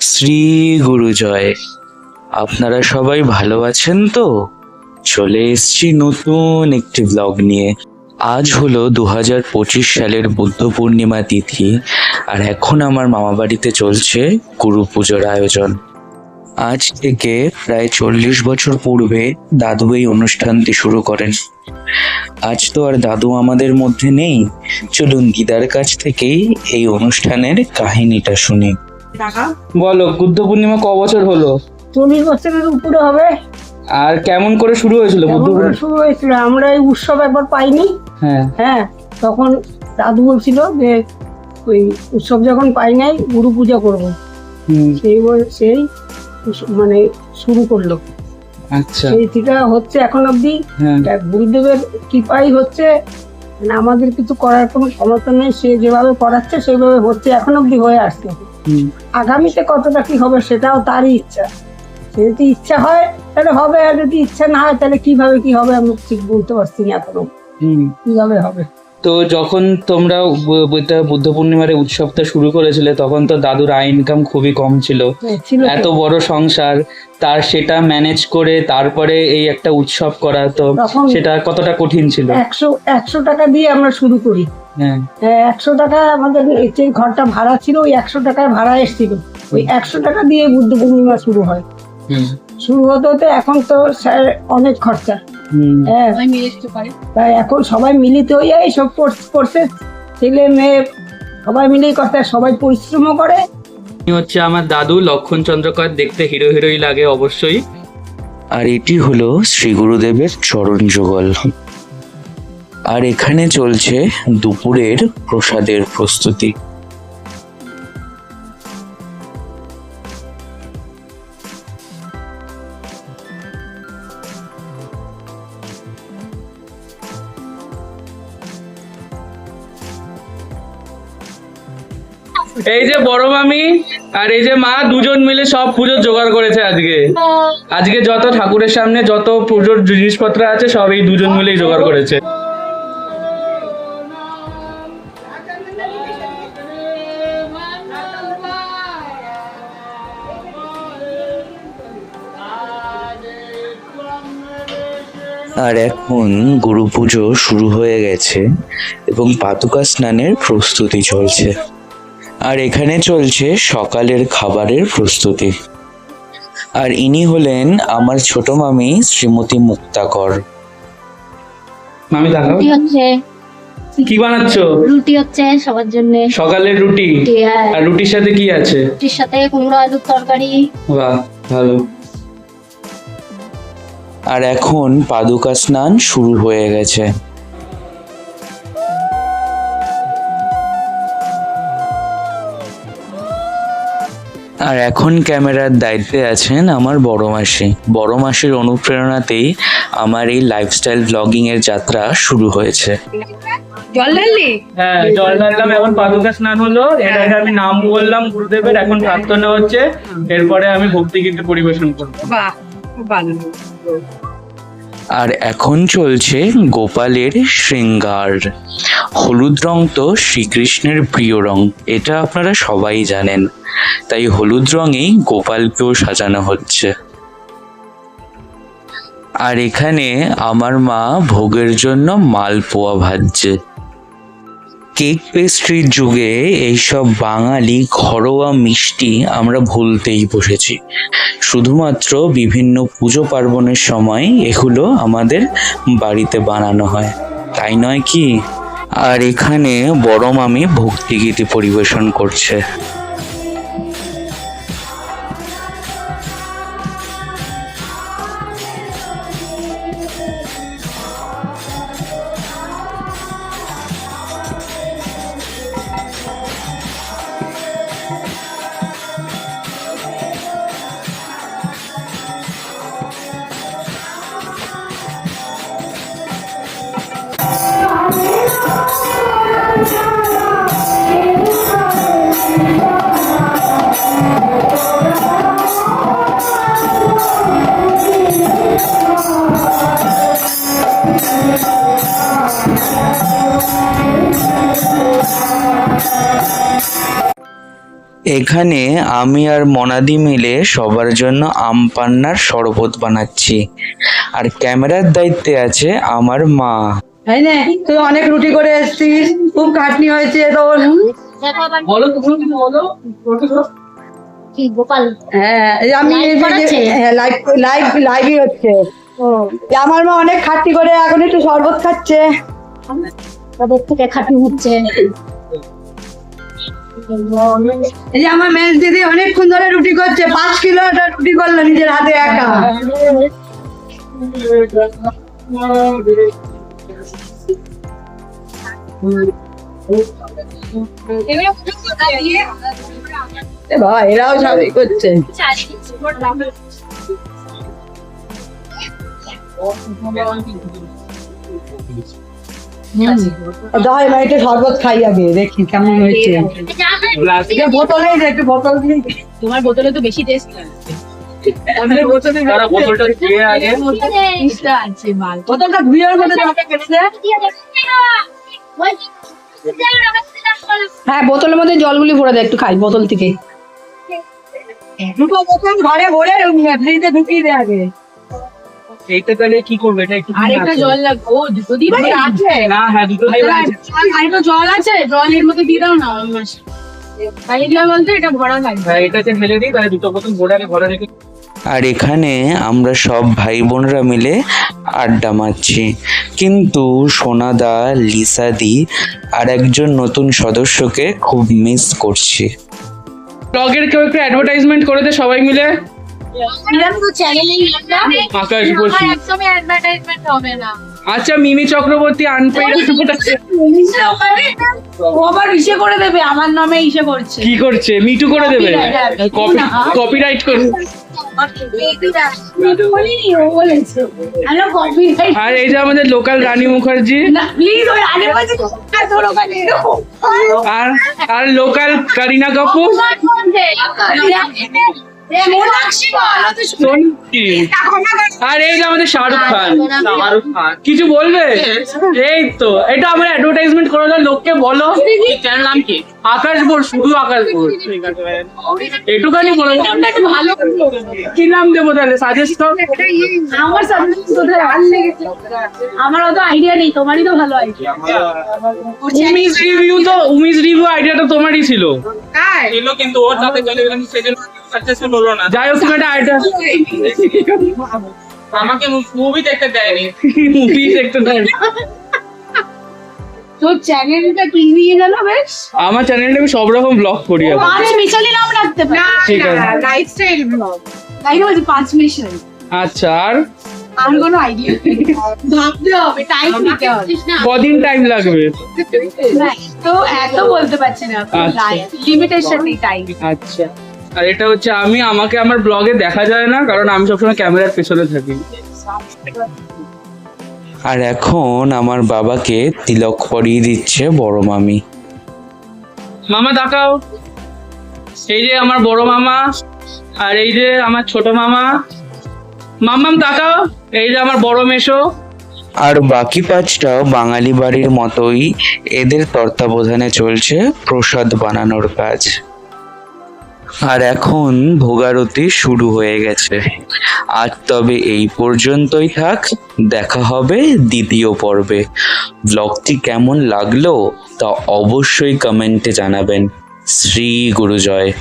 শ্রী গুরুজয়, আপনারা সবাই ভালো আছেন তো? চলে এসেছি নতুন একটি ব্লগ নিয়ে। আজ হলো দু হাজার পঁচিশ সালের বুদ্ধ পূর্ণিমা তিথি, আর এখন আমার মামা বাড়িতে চলছে গুরু পুজোর আয়োজন। আজ থেকে প্রায় চল্লিশ বছর পূর্বে দাদু এই অনুষ্ঠানটি শুরু করেন। আজ তো আর দাদু আমাদের মধ্যে নেই। চলুন দিদার কাছ থেকেই এই অনুষ্ঠানের কাহিনীটা শুনি। টাকা। বলো বুদ্ধ পূর্ণিমা ক বছর হলো? চল্লিশ বছরের উপরে হবে। আর কেমন করে শুরু হয়েছিল বুদ্ধ পূর্ণিমা? শুরু হয়েছিল? আমরা এই উৎসব একবার পাইনি। হ্যাঁ। হ্যাঁ তখন দাদু বলছিল যে ওই উৎসব যখন পাই নাই গুরু পূজা করব। সেই বল- সেই মানে শুরু করল। আচ্ছা। সেই থেকে হচ্ছে এখন অবধি। হ্যাঁ। গুরুদেবের কৃপাই হচ্ছে মানে আমাদের কিছু করার কোনো ক্ষমতা নেই সে যেভাবে করাচ্ছে সেভাবে হচ্ছে এখন অব্দি হয়ে আসছে। আগামীতে কতটা কি হবে সেটাও তারই ইচ্ছা। সে যদি ইচ্ছা হয় তাহলে হবে আর যদি ইচ্ছা না হয় তাহলে কীভাবে কি হবে আমি ঠিক বলতে পারছি না এখনও। কীভাবে হবে? তো যখন তোমরা বুদ্ধ পূর্ণিমার উৎসবটা শুরু করেছিলে তখন তো দাদুর আয় ইনকাম খুবই কম ছিল। হ্যাঁ, এত বড় সংসার তার সেটা ম্যানেজ করে তারপরে এই একটা উৎসব করা তো সেটা কতটা কঠিন ছিল? একশো একশো টাকা দিয়ে আমরা শুরু করি। হ্যাঁ। হ্যাঁ, একশো টাকা আমাদের যে ঘরটা ভাড়া ছিল ওই একশো টাকায় ভাড়া এসেছিল। ওই একশো টাকা দিয়ে বুদ্ধ পূর্ণিমা শুরু হয়। হুম, শুরু হতে হতে এখন তো স্যার অনেক খরচা। হ্যাঁ। তাই এখন সবাই মিলিত হয়ে এইসব করছে ছেলে মেয়ে সবাই মিলেই করতে সবাই পরিশ্রমও করে। হচ্ছে আমার দাদু লক্ষণ চন্দ্রকর দেখতে হিরো হিরোই লাগে অবশ্যই। আর এটি হলো শ্রী গুরুদেবের চরণ যুগল। আর এখানে চলছে দুপুরের প্রসাদের প্রস্তুতি। এই যে বড় মামি আর এই যে মা দুজন মিলে সব পুজোর জোগাড় করেছে আজকে। আজকে যত ঠাকুরের সামনে যত পুজোর জিনিসপত্র আছে, সব এই দুজন মিলেই জোগাড় করেছে। আর এখন গুরু পুজো শুরু হয়ে গেছে এবং পাতুকা স্নানের প্রস্তুতি চলছে। আর এখানে চলছে সকালের খাবারের প্রস্তুতি। আর ইনি হলেন আমার ছোট মামি শ্রীমতী মুক্তাকর। মামি দেখাও কি বানাচ্ছো? রুটি হচ্ছে সবার জন্য। সকালের রুটি? আর রুটির সাথে কি আছে? রুটির সাথে কুমড়ো আলুর তরকারি। বাহ ভালো। আর এখন পাদুকা স্নান শুরু হয়ে গেছে। আর এখন ক্যামেরার দায়িত্বে আছেন আমার বড় মাসি। বড় মাসির অনুপ্রেরণাতেই আমার এই লাইফস্টাইল ব্লগিং এর যাত্রা শুরু হয়েছে। জল ঢাললি? হ্যাঁ জল ঢাললাম এখন পাদুকা স্নান হলো। এর আগে আমি নাম বললাম গুরুদেবের এখন প্রার্থনা হচ্ছে। এরপরে আমি ভক্তি গীত পরিবেশন করব। বাহ ভালো। আর এখন চলছে গোপালের শৃঙ্গার। হলুদ রং তো শ্রীকৃষ্ণের প্রিয় রং, এটা আপনারা সবাই জানেন। তাই হলুদ রঙেই গোপালকেও সাজানো হচ্ছে। আর এখানে আমার মা ভোগের জন্য মালপোয়া ভাজছে। কেক পেস্ট্রির যুগে এইসব বাঙালি ঘরোয়া মিষ্টি আমরা ভুলতেই বসেছি। শুধুমাত্র বিভিন্ন পুজো পার্বণের সময় এগুলো আমাদের বাড়িতে বানানো হয়। তাই নয় কি? আর এখানে বড় মামি ভক্তিগীতি পরিবেশন করছে। এখানে আমি আর মনাদি মিলে সবার জন্য আম পান্নার শরবত বানাচ্ছি। আর ক্যামেরার দায়িত্বে আছে আমার মা। তাই না তুই অনেক রুটি করে এসছিস খুব খাটনি হয়েছে তোর। বলো তুমি বলো হ্যাঁ আমি লাইভ লাইভ লাইভই হচ্ছে। আমার মা অনেক খাটনি করে এখন একটু শরবত খাচ্ছে। তাদের থেকে খাটি হচ্ছে। এই যে আমার মেজ দিদি অনেকক্ষণ ধরে রুটি করছে, পাঁচ কিলো একটা রুটি করল নিজের হাতে একা। বাবা এরাও সবই করছে। শরবত খাই আগে দেখি কেমন হয়েছে। দে, একটু বোতল দিয়ে তোমার বোতলে তো বেশি টেস্ট বোতলটা ধুয়ে কেটে দে। হ্যাঁ বোতলের মধ্যে জলগুলি ভরে দেয় একটু খাই বোতল থেকে। দুটো বোতল ঘরে ভরে ফ্রিজে ঢুকিয়ে দেয় আগে। এইটা তাহলে কি করবে? এটা একটু আরেকটা জল লাগবে। ও দুটো দিবা আছে। না হ্যাঁ দুটো দিলে আছে। আরেকটা জল আছে। জল এর মধ্যে দিয়ে দাও না বলতে এটা ভরা লাগবে। হ্যাঁ এটা যে ফেলে দিই তাহলে দুটো বোতল ভরে রেখে আর এখানে আমরা সব ভাই বোনরা মিলে আড্ডা মারছি। কিন্তু সোনাদা লিসাদি আর একজন নতুন সদস্যকে খুব মিস করছি। ব্লগের কেউ একটু অ্যাডভার্টাইজমেন্ট করে দে সবাই মিলে। আকাশ বলছি। একদমই অ্যাডভার্টাইজমেন্ট হবে না। আচ্ছা মিমি চক্রবর্তী আনপেইড আবার ইসে করে দেবে আমার নামে ইসে করছে। কি করছে? মিটু করে দেবে? কপি কপিরাইট করে আর এই যে আমাদের লোকাল রানী মুখার্জি। না প্লিজ ওই আরে আর আর লোকাল কারিনা কাপুর। আর এই যে আমাদের শাহরুখ খান। কিছু বলবে? এই তো এটা আমরা অ্যাডভার্টাইজমেন্ট করে দাও লোককে বলো। চ্যানেল নাম কি? আকাশ বল শুধু আকাশ বল একটুখানি বলো। ভালো কি নাম দেবো তাহলে? সাজেস্ট কর। আমার আর লেগেছে। আমার অত আইডিয়া নেই তোমারই তো ভালো আইডিয়া উমিস রিভিউ তো উমিস রিভিউ আইডিয়াটা তোমারই ছিল। এলো কিন্তু ওর সাথে চলে গেলাম সেজন্য সাকসেসফুল হলো না। যাই হোক আইডিয়া আমাকে মুভি দেখতে দেয়নি। মুভি দেখতে দেয় তোর চ্যানেলটা কি নিয়ে গেল বেশ? আমার চ্যানেলে আমি সব রকম ব্লগ করি পাঁচ মিশালি নাম রাখতে ঠিক আছে। লাইফস্টাইল ব্লগ তাই বলছি পাঁচ মিশালি আচ্ছা আর? আর কোনো আইডিয়া ভাবতে হবে টাইম নিতে হবে। কদিন টাইম লাগবে? তো এত বলতে পারছি না। লিমিটেশন নেই টাইম আচ্ছা। আর এটা হচ্ছে আমি আমাকে আমার ব্লগে দেখা যায় না কারণ আমি সবসময় ক্যামেরার পেছনে থাকি। আর এখন আমার বাবাকে তিলক পরিয়ে দিচ্ছে বড় মামি। মামা তাকাও এই যে আমার বড় মামা আর এই যে আমার ছোট মামা। মামাম তাকাও এই যে আমার বড় মেশো। আর বাকি পাঁচটাও বাঙালি বাড়ির মতোই এদের তত্ত্বাবধানে চলছে প্রসাদ বানানোর কাজ। আর এখন ভোগারতি শুরু হয়ে গেছে। আজ তবে এই পর্যন্তই থাক, দেখা হবে দ্বিতীয় পর্বে। ব্লগটি কেমন লাগল তা অবশ্যই কমেন্টে জানাবেন। শ্রী গুরুজয়।